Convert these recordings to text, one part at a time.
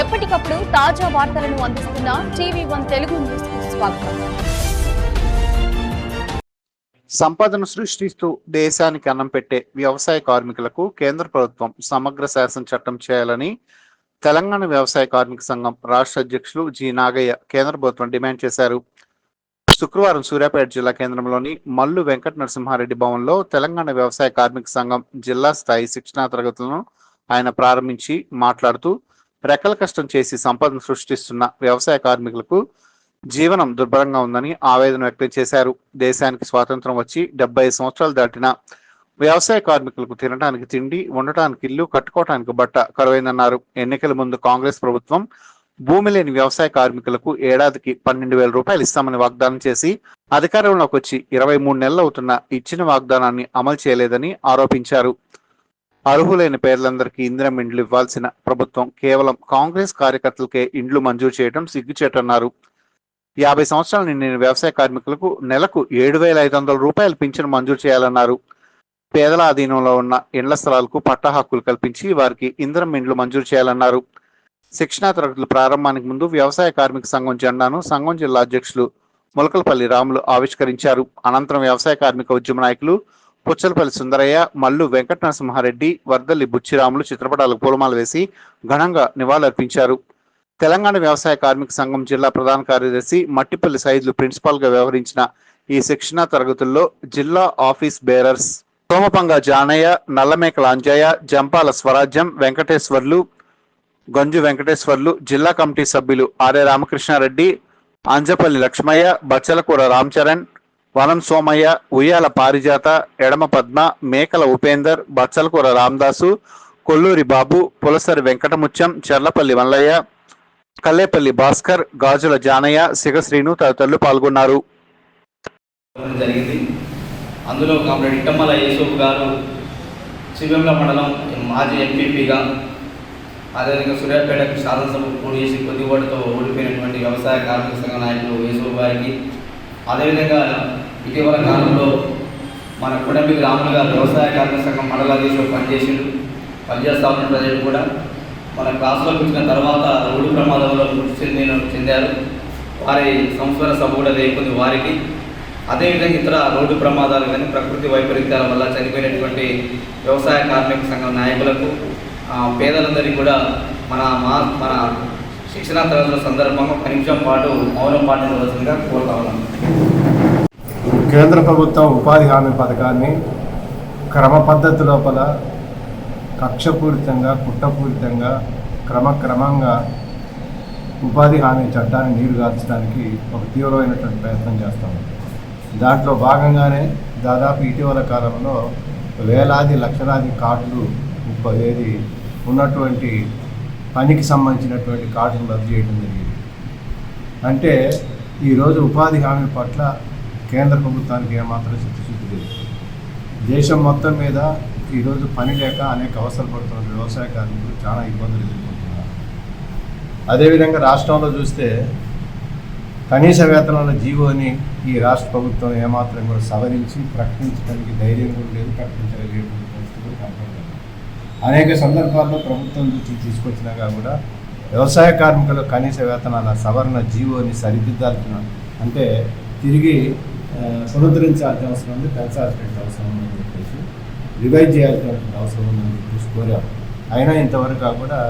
ఎప్పటికప్పుడు తాజా వార్తలను అందిస్తున్న టీవీ వన్ తెలుగు న్యూస్ స్వాగతం. సంపదను సృష్టిస్తూ దేశానికి అన్నం పెట్టే వ్యవసాయ కార్మికులకు కేంద్ర ప్రభుత్వం సమగ్ర శాసన చట్టం చేయాలని తెలంగాణ వ్యవసాయ కార్మిక సంఘం రాష్ట్ర అధ్యక్షులు జి నాగయ్య కేంద్ర ప్రభుత్వం డిమాండ్ చేశారు. శుక్రవారం సూర్యాపేట జిల్లా కేంద్రంలోని మల్లు వెంకట నరసింహారెడ్డి భవన్లో తెలంగాణ వ్యవసాయ కార్మిక సంఘం జిల్లా స్థాయి శిక్షణా తరగతులను ఆయన ప్రారంభించి మాట్లాడుతూ రెక్కల కష్టం చేసి సంపదను సృష్టిస్తున్న వ్యవసాయ కార్మికులకు జీవనం దుర్భరంగా ఉందని ఆవేదన వ్యక్తం చేశారు. దేశానికి స్వాతంత్రం వచ్చి డెబ్బై సంవత్సరాలు దాటిన వ్యవసాయ కార్మికులకు తినడానికి తిండి ఉండటానికి ఇల్లు కట్టుకోవటానికి బట్ట కరువైందన్నారు. ఎన్నికల ముందు కాంగ్రెస్ ప్రభుత్వం భూమి లేని వ్యవసాయ కార్మికులకు ఏడాదికి పన్నెండు వేల రూపాయలు ఇస్తామని వాగ్దానం చేసి అధికారంలోకి వచ్చి ఇరవై మూడు నెలలు అవుతున్న ఇచ్చిన వాగ్దానాన్ని అమలు చేయలేదని ఆరోపించారు. అర్హులైన పేర్లందరికీ ఇందిరం ఇండ్లు ఇవ్వాల్సిన ప్రభుత్వం కేవలం కాంగ్రెస్ కార్యకర్తలకే ఇండ్లు మంజూరు చేయడం సిగ్గుచేటన్నారు. యాభై సంవత్సరాలు నిండిన వ్యవసాయ కార్మికులకు నెలకు ఏడు వేల ఐదు వందల రూపాయలు పింఛను మంజూరు చేయాలన్నారు. పేదల అధీనంలో ఉన్న ఇండ్ల స్థలాలకు పట్టా హక్కులు కల్పించి వారికి ఇందిరం ఇండ్లు మంజూరు చేయాలన్నారు. శిక్షణా తరగతుల ప్రారంభానికి ముందు వ్యవసాయ కార్మిక సంఘం జెండాను సంఘం జిల్లా అధ్యక్షులు ములకలపల్లి రాములు ఆవిష్కరించారు. అనంతరం వ్యవసాయ కార్మిక ఉద్యమ నాయకులు పుచ్చలపల్లి సుందరయ్య మల్లు వెంకట నరసింహారెడ్డి వర్దల్లి బుచ్చిరాములు చిత్రపటాలకు పూలమాల వేసి ఘనంగా నివాళులర్పించారు. తెలంగాణ వ్యవసాయ కార్మిక సంఘం జిల్లా ప్రధాన కార్యదర్శి మట్టిపల్లి సైదులు ప్రిన్సిపాల్గా వ్యవహరించిన ఈ శిక్షణా తరగతుల్లో జిల్లా ఆఫీస్ బేరర్స్ సోమపంగ జానయ్య నల్లమేకల అంజయ్య జంపాల స్వరాజ్యం వెంకటేశ్వర్లు గంజు వెంకటేశ్వర్లు జిల్లా కమిటీ సభ్యులు ఆర్య రామకృష్ణారెడ్డి అంజపల్లి లక్ష్మయ్య బచ్చలకూర రామ్ చరణ్ వనం సోమయ్య ఉయ్యాల పారిజాత ఎడమ పద్మ మేకల ఉపేందర్ బచ్చలకూర రామదాసు కొల్లూరి బాబు పులసరి వెంకటముత్యం చెర్లపల్లి మల్లయ్య కల్లేపల్లి భాస్కర్ గాజుల జానయ్య శిగశ్రీను తదితరులు పాల్గొన్నారు. జరిగింది. అందులో కామ్రేడ్ ఇట్టమ్మల యేసూఫ్ గారు శివంల మండలం మాజీ ఎంపీపీగా అదేవిధంగా సూర్యాపేటకు శాసనసభకు పోటీ చేసి కొద్దిపాటుతో ఓడిపోయినటువంటి వ్యవసాయ కార్మిక సంఘ నాయకులు యేసూఫ్ గారికి అదేవిధంగా ఇటీవల కాలంలో మన కుడంబి రాములు గారు వ్యవసాయ కార్మిక సంఘం మండలాధీశులు పనిచేసిండు. పనిచేస్తా ఉన్న ప్రజలు కూడా మన క్లాసులోకి వచ్చిన తర్వాత రోడ్డు ప్రమాదంలో మృతి చెందిన చెందారు. వారి సంస్మరణ సభ కూడా లేకుంది వారికి. అదేవిధంగా ఇతర రోడ్డు ప్రమాదాలు కానీ ప్రకృతి వైపరీత్యాల వల్ల చనిపోయినటువంటి వ్యవసాయ కార్మిక సంఘం నాయకులకు పేదలందరికీ కూడా మన మా మన శిక్షణా తరగతుల సందర్భంగా ఒక నిమిషం పాటు మౌనం పాటించవలసిందిగా కోరుతా ఉన్నాను కేంద్ర ప్రభుత్వం ఉపాధి హామీ పథకాన్ని క్రమ పద్ధతి లోపల కక్షపూరితంగా కుట్రపూరితంగా క్రమక్రమంగా ఉపాధి హామీ చట్టాన్ని నీరు గార్చడానికి ఒక తీవ్రమైనటువంటి ప్రయత్నం చేస్తాం దాంట్లో భాగంగానే దాదాపు ఇటీవల కాలంలో వేలాది లక్షలాది కార్డులు ఏది ఉన్నటువంటి పనికి సంబంధించినటువంటి కార్డులు రద్దు చేయడం జరిగింది. అంటే ఈరోజు ఉపాధి హామీ పట్ల కేంద్ర ప్రభుత్వానికి ఏమాత్రం చిత్తశుద్ధి లేదు. దేశం మొత్తం మీద ఈరోజు పని లేక అనేక అవసరం పడుతున్న వ్యవసాయ కార్మికులు చాలా ఇబ్బందులు ఎదుర్కొంటున్నారు. అదేవిధంగా రాష్ట్రంలో చూస్తే కనీస వేతనాల జీవోని ఈ రాష్ట్ర ప్రభుత్వం ఏమాత్రం కూడా సవరించి ప్రకటించడానికి ధైర్యం కూడా లేదు ప్రకటించగలిగేటువంటి పరిస్థితులు కనపడలేదు అనేక సందర్భాల్లో ప్రభుత్వం నుంచి తీసుకొచ్చినాగా కూడా వ్యవసాయ కార్మికుల కనీస వేతనాల సవరణ జీవోని సరిదిద్దాల్సిన అంటే తిరిగి పునరుద్ధరించాల్సిన అవసరం ఉంది పెంచాల్సిన అవసరం ఉందని చెప్పేసి రివైజ్ చేయాల్సిన అవసరం ఉందని చెప్పేసి కోరారు. అయినా ఇంతవరకు కూడా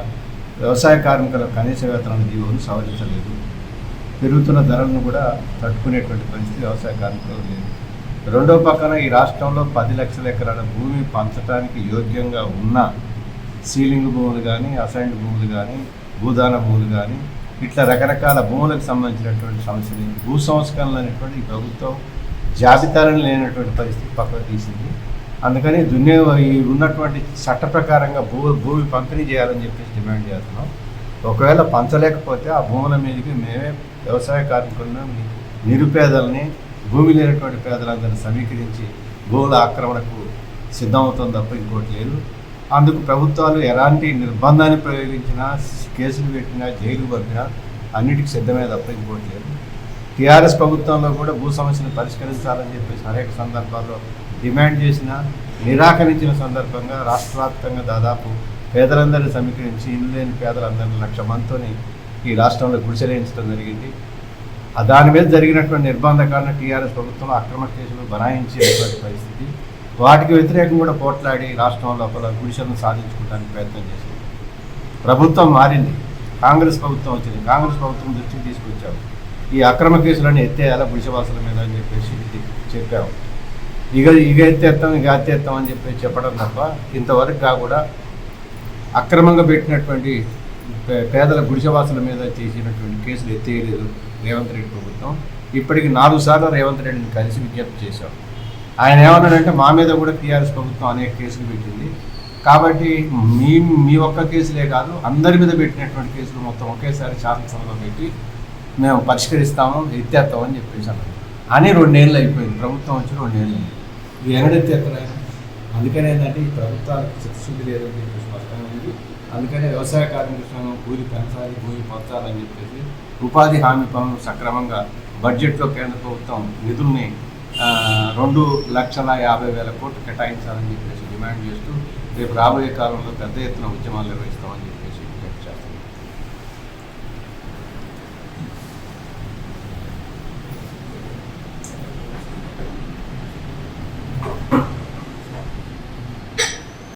వ్యవసాయ కార్మికుల కనీస వేతనాల జీవోను సవరించలేదు. పెరుగుతున్న ధరలను కూడా తట్టుకునేటువంటి పరిస్థితి వ్యవసాయ కార్మికులు లేదు. రెండో పక్కన ఈ రాష్ట్రంలో పది లక్షల ఎకరాల భూమి పంచడానికి యోగ్యంగా ఉన్న సీలింగ్ భూములు కానీ అసైన్డ్ భూములు కానీ భూదాన భూములు కానీ ఇట్లా రకరకాల భూములకు సంబంధించినటువంటి సమస్యలు భూ సంస్కరణలు అనేటువంటి ఈ ప్రభుత్వం జాబితాలను లేనటువంటి పరిస్థితి పక్కన తీసింది. అందుకని దున్నే ఈ ఉన్నటువంటి చట్ట ప్రకారంగా భూ భూమి పంపిణీ చేయాలని చెప్పేసి డిమాండ్ చేస్తున్నాం. ఒకవేళ పంచలేకపోతే ఆ భూముల మీదకి మేమే వ్యవసాయ కార్మికులను నిరుపేదల్ని భూమి లేనటువంటి పేదలందరినీ సమీకరించి భూముల ఆక్రమణకు సిద్ధమవుతుంది తప్ప ఇంకోటి లేదు. అందుకు ప్రభుత్వాలు ఎలాంటి నిర్బంధాన్ని ప్రయోగించినా కేసులు పెట్టినా జైలు పంపినా అన్నిటికీ సిద్ధమే తప్ప ఇంకోటి లేదు. టీఆర్ఎస్ ప్రభుత్వంలో కూడా భూ సమస్యను పరిష్కరించాలని చెప్పేసి అనేక సందర్భాల్లో డిమాండ్ చేసిన నిరాకరించిన సందర్భంగా రాష్ట్ర వ్యాప్తంగా దాదాపు పేదలందరినీ సమీకరించి ఇల్లు లేని పేదలందరినీ లక్ష మందితోని ఈ రాష్ట్రంలో గుడిసెలేయించడం జరిగింది. దాని మీద జరిగినటువంటి నిర్బంధ కారణ టీఆర్ఎస్ ప్రభుత్వంలో అక్రమ కేసులు బనాయించేటువంటి పరిస్థితి. వాటికి వ్యతిరేకంగా కూడా పోట్లాడి రాష్ట్రం లోపల గుడిసెలను సాధించుకోవడానికి ప్రయత్నం చేసింది. ప్రభుత్వం మారింది. కాంగ్రెస్ ప్రభుత్వం వచ్చింది. కాంగ్రెస్ ప్రభుత్వం దృష్టికి తీసుకొచ్చాము ఈ అక్రమ కేసులన్నీ ఎత్తేయాలా పురుషవాసుల మీద అని చెప్పేసి చెప్పాము ఇక ఇక ఎత్తేస్తాం ఇక ఎత్తేస్తాం అని చెప్పి చెప్పడం తప్ప ఇంతవరకు కూడా అక్రమంగా పెట్టినటువంటి పే- పేదల గుడిసెవాసుల మీద చేసినటువంటి కేసులు ఎత్తేయలేదు రేవంత్ రెడ్డి ప్రభుత్వం. ఇప్పటికి నాలుగు సార్లు రేవంత్ రెడ్డిని కలిసి విజ్ఞప్తి చేశాం. ఆయన ఏమన్నాడంటే మా మీద కూడా టీఆర్ఎస్ ప్రభుత్వం అనేక కేసులు పెట్టింది. కాబట్టి మీ మీ ఒక్క కేసులే కాదు అందరి మీద పెట్టినటువంటి కేసులు మొత్తం ఒకేసారి శాసనసభలో పెట్టి మేము పరిష్కరిస్తాము ఎత్తేస్తామని చెప్పేసి అని రెండేళ్ళు అయిపోయింది. ప్రభుత్వం వచ్చి రెండేళ్ళు అయింది. ఇది ఎన్నడెత్తేస్తారు ఆయన? అందుకనే ఏంటంటే ఈ ప్రభుత్వాలకు చిత్తశుద్ధి లేదని చెప్పి స్పష్టంగా ఉంది. అందుకనే వ్యవసాయ కార్మిక సంఘం కూలి పెంచాలి భూమి పంచాలని చెప్పేసి ఉపాధి హామీ పనులు సక్రమంగా బడ్జెట్లో కేంద్ర ప్రభుత్వం నిధుల్ని రెండు లక్షల యాభై వేల కోట్లు కేటాయించాలని చెప్పేసి డిమాండ్ చేస్తూ రేపు రాబోయే కాలంలో పెద్ద ఎత్తున ఉద్యమాలు నిర్వహిస్తామని చెప్పి